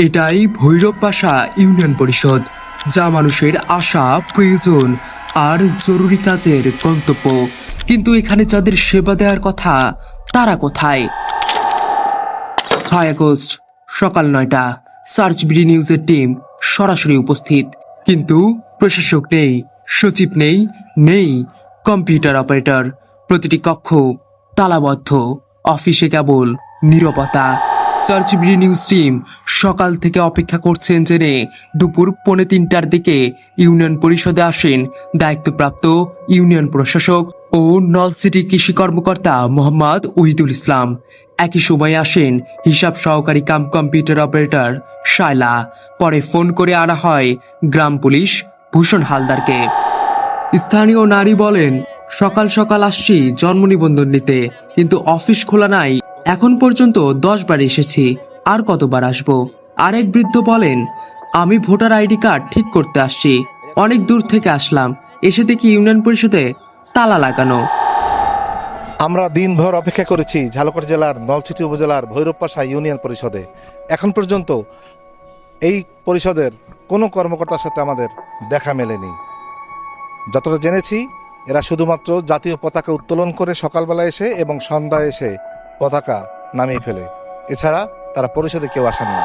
এটাই ভৈরব পাশা ইউনিয়ন পরিষদ, যা মানুষের আশা, প্রয়োজন আর জরুরি কাজের গন্তব্য। কিন্তু এখানে যাদের সেবা দেওয়ার কথা, তারা কোথায়? ছয় আগস্ট, সকাল নয়টা। সার্চ বিডি নিউজের টিম সরাসরি উপস্থিত। কিন্তু প্রশাসক নেই, সচিব নেই নেই কম্পিউটার অপারেটর। প্রতিটি কক্ষ তালাবদ্ধ, অফিসে কেবল নীরবতা। সার্চ বিডি নিউজ টিম সকাল থেকে অপেক্ষা করছেন জেনে দুপুর পৌনে তিনটার দিকে ইউনিয়ন পরিষদে আসেন দায়িত্বপ্রাপ্ত ইউনিয়ন প্রশাসক ও নলসিটি কৃষি কর্মকর্তা মোহাম্মদ ওহিদুল ইসলাম। একই সময়ে আসেন হিসাব সহকারী কাম কম্পিউটার অপারেটর শায়লা। পরে ফোন করে আনা হয় গ্রাম পুলিশ ভূষণ হালদারকে। স্থানীয় নারী বলেন, সকাল সকাল আসছি জন্ম নিবন্ধন নিতে, কিন্তু অফিস খোলা নাই। এখন পর্যন্ত দশ বার এসেছি, আর কতবার আসব? আরেক বৃদ্ধ বলেন, আমি ভোটার আইডি কার্ড ঠিক করতে আসছি। অনেক দূর থেকে আসলাম। এসে দেখি ইউনিয়ন পরিষদে তালা লাগানো। আমরা দিনভর অপেক্ষা করেছি ঝালকাঠি জেলার নলছিটি উপজেলার ভৈরবপাশা ইউনিয়ন পরিষদে। এখন পর্যন্ত এই পরিষদের কোনো কর্মকর্তার সাথে আমাদের দেখা মেলেনি। যতটা জেনেছি, এরা শুধুমাত্র জাতীয় পতাকা উত্তোলন করে সকালবেলা এসে এবং সন্ধ্যায় এসে পতাকা নামিয়ে ফেলে। এছাড়া তারা পরিষদে কেউ আসেন না।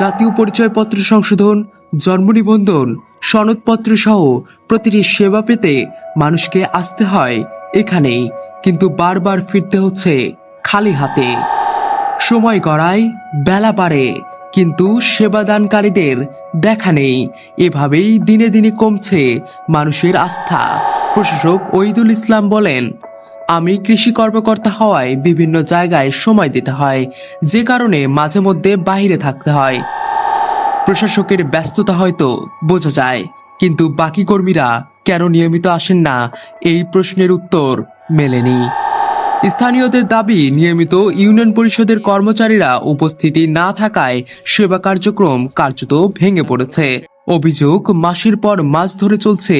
জাতীয় পরিচয়পত্র সংশোধন, জন্ম নিবন্ধন, সনদপত্র সহ প্রতিটি সেবা পেতে মানুষকে আসতে হয় এখানেই, কিন্তু বারবার ফিরতে হচ্ছে খালি হাতে। সময় গড়ায় বেলা বাড়ে, কিন্তু সেবাদানকারীদের দেখা নেই। এভাবেই দিনে দিনে কমছে মানুষের আস্থা। প্রশাসক ওইদুল ইসলাম বলেন আমি কৃষি কর্মকর্তা হওয়ায় বিভিন্ন জায়গায় সময় দিতে হয়, যে কারণে মাঝে মধ্যে বাইরে থাকতে হয়। প্রশাসকের ব্যস্ততা হয়তো বোঝা যায়, কিন্তু বাকি কর্মীরা কেন নিয়মিত আসেন না, এই প্রশ্নের উত্তর মেলেনি। স্থানীয়দের দাবি, নিয়মিত ইউনিয়ন পরিষদের কর্মচারীরা উপস্থিতি না থাকায় সেবা কার্যক্রম কার্যত ভেঙে পড়েছে। অভিযোগ মাসের পর মাস ধরে চলছে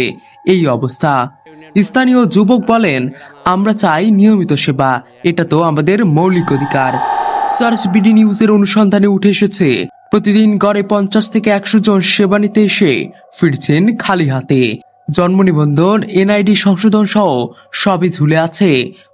এই অবস্থা। স্থানীয় যুবক বলেন, আমরা চাই নিয়মিত সেবা, এটা তো আমাদের মৌলিক অধিকার। সার্চ বিডি নিউজের অনুসন্ধানে উঠে এসেছে, প্রতিদিন গড়ে পঞ্চাশ থেকে একশো জন সেবা নিতে এসে ফিরছেন খালি হাতে। জন্ম নিবন্ধন, এনআইডি সংশোধন সহ সবই ঝুলে আছে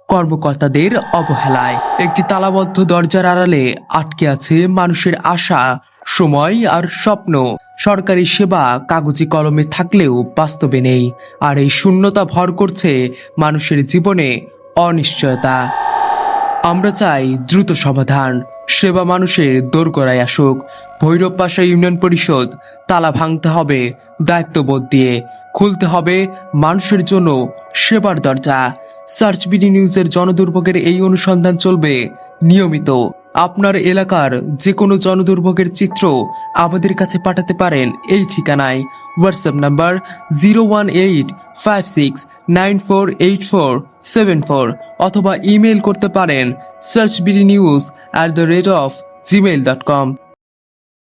কর্মকর্তাদের অবহেলায়। একটি তালাবদ্ধ দরজার আড়ালে আটকে আছে মানুষের আশা, সময় আর স্বপ্ন। সরকারি সেবা কাগজি কলমে থাকলেও বাস্তবে নেই, আর এই শূন্যতা ভর করছে মানুষের জীবনে অনিশ্চয়তা। আমরা চাই দ্রুত সমাধান, সেবা মানুষের দোরগোড়ায় আসুক। ভৈরব পাশা ইউনিয়ন পরিষদ, তালা ভাঙতে হবে, দায়িত্ববোধ দিয়ে। খুলতে হবে মানুষের জন্য সেবার দরজা। সার্চ বিডি নিউজের জনদুর্ভোগের এই অনুসন্ধান চলবে নিয়মিত। আপনার এলাকার যে কোনো জনদুর্ভোগের চিত্র আমাদের কাছে পাঠাতে পারেন এই ঠিকানায়। WhatsApp number zero one eight five six nine four eight four seven four অথবা ইমেল করতে পারেন search BD news at the rate of Gmail dot com